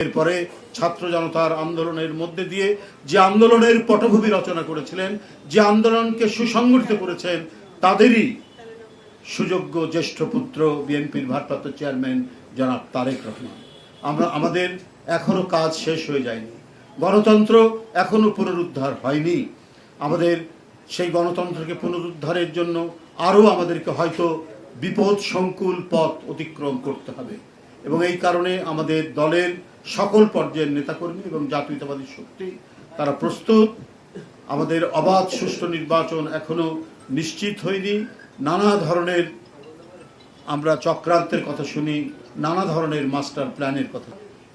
এরপরে ছাত্র জনতার আন্দোলনের মধ্যে দিয়ে যে আন্দোলনের পটভূমি রচনা করেছিলেন, যে আন্দোলনকে সুসংগঠিত করেছেন, তাদেরই সুযোগ্য জ্যেষ্ঠ পুত্র বিএনপির ভারপ্রাপ্ত চেয়ারম্যান জনাব তারেক রহমান। আমরা, আমাদের এখনও কাজ শেষ হয়ে যায়নি। গণতন্ত্র এখনও পুনরুদ্ধার হয়নি। আমাদের সেই গণতন্ত্রকে পুনরুদ্ধারের জন্য আরও আমাদেরকে হয়তো বিপদ সংকুল পথ অতিক্রম করতে হবে। এবং এই কারণে আমাদের দলের সকল পর্যায়ের নেতাকর্মী এবং জাতীয়তাবাদী শক্তি, তারা প্রস্তুত। আমাদের অবাধ সুষ্ঠু নির্বাচন এখনও নিশ্চিত হয়নি। নানা ধরনের আমরা চক্রান্তের কথা শুনি, নানা ধরনের মাস্টার প্ল্যানের কথা।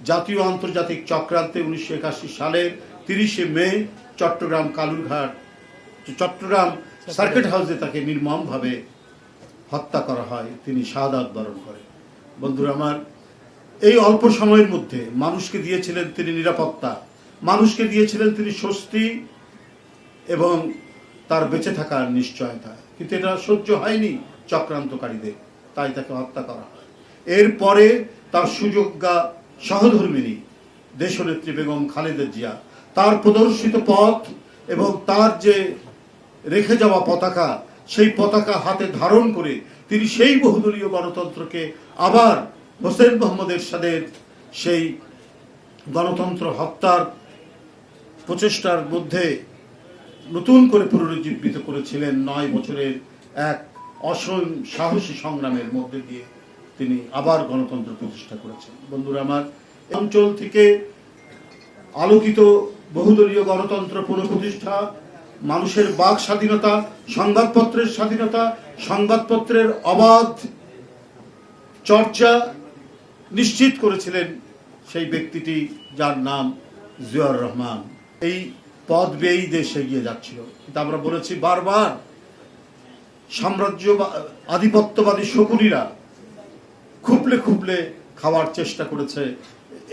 জাতীয় আন্তর্জাতিক চক্রান্তে উনিশশো একাশি সালের তিরিশে মে চট্টগ্রাম কালুরঘাট, চট্টগ্রাম সার্কিট হাউসে তাকে নির্মমভাবে হত্যা করা হয়। তিনি শাহাদাত বরণ করেন। বন্ধুরা, আমার এই অল্প সময়ের মধ্যে মানুষকে দিয়েছিলেন তিনি নিরাপত্তা, মানুষকে দিয়েছিলেন তিনি স্বস্তি এবং তার বেঁচে থাকার নিশ্চয়তা। কিন্তু এটা সহ্য হয়নি চক্রান্তকারীদের, তাই তাকে হত্যা করা হয়। এরপরে তার সুযোগ্যা সহধর্মিনী, দেশনেত্রী বেগম খালেদা জিয়া, তার প্রদর্শিত পথ এবং তার যে রেখে যাওয়া পতাকা, সেই পতাকা হাতে ধারণ করে তিনি সেই বহুদলীয় গণতন্ত্রকে আবার হোসেন মোহাম্মদ এরশাদের সেই গণতন্ত্র হত্যার প্রচেষ্টার মধ্যে নতুন করে পুনরুজ্জীবিত করেছিলেন নয় বছরের এক অসীম সাহসী সংগ্রামের মধ্যে দিয়ে তিনি আবার গণতন্ত্র প্রতিষ্ঠা করেছেন। বন্ধুরা আমার অঞ্চল থেকে আলোকিত বহুদলীয় গণতন্ত্র পুনঃপ্রতিষ্ঠা, মানুষের বাক স্বাধীনতা, সংবাদপত্রের স্বাধীনতা, সংবাদপত্রের অবাধ চর্চা নিশ্চিত করেছিলেন সেই ব্যক্তিটি যার নাম জিয়াউর রহমান। এই পদ বেয়েই দেশ এগিয়ে যাচ্ছিল। কিন্তু আমরা বলেছি বারবার সাম্রাজ্য আধিপত্যবাদী শকুনিরা খুবলে খুবলে খাওয়ার চেষ্টা করেছে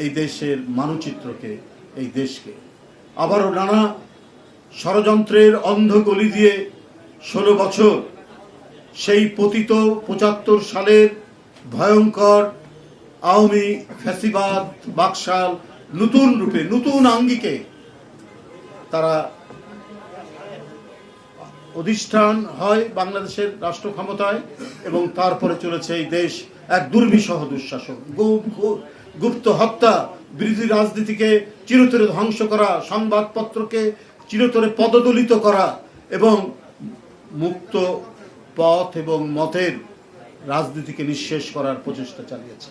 এই দেশের মানচিত্রকে, এই দেশকে। আবারও নানা ষড়যন্ত্রের অন্ধ গলি দিয়ে ষোলো বছর সেই পতিত পঁচাত্তর সালের ভয়ঙ্কর আওয়ামী ফ্যাসিবাদ, বাকশাল নতুন রূপে, নতুন আঙ্গিকে তারা অধিষ্ঠান হয় বাংলাদেশের রাষ্ট্র ক্ষমতায় এবং তারপরে চলেছে এই দেশ এক দুর্বিষহ দুঃশাসন। গুপ্ত হত্যা, বিরোধী রাজনীতিকে চিরতরে ধ্বংস করা, সংবাদপত্রকে চিরতরে পদদলিত করা এবং মুক্ত পথ এবং মতের রাজনীতিকে নিঃশেষ করার প্রচেষ্টা চালিয়েছে।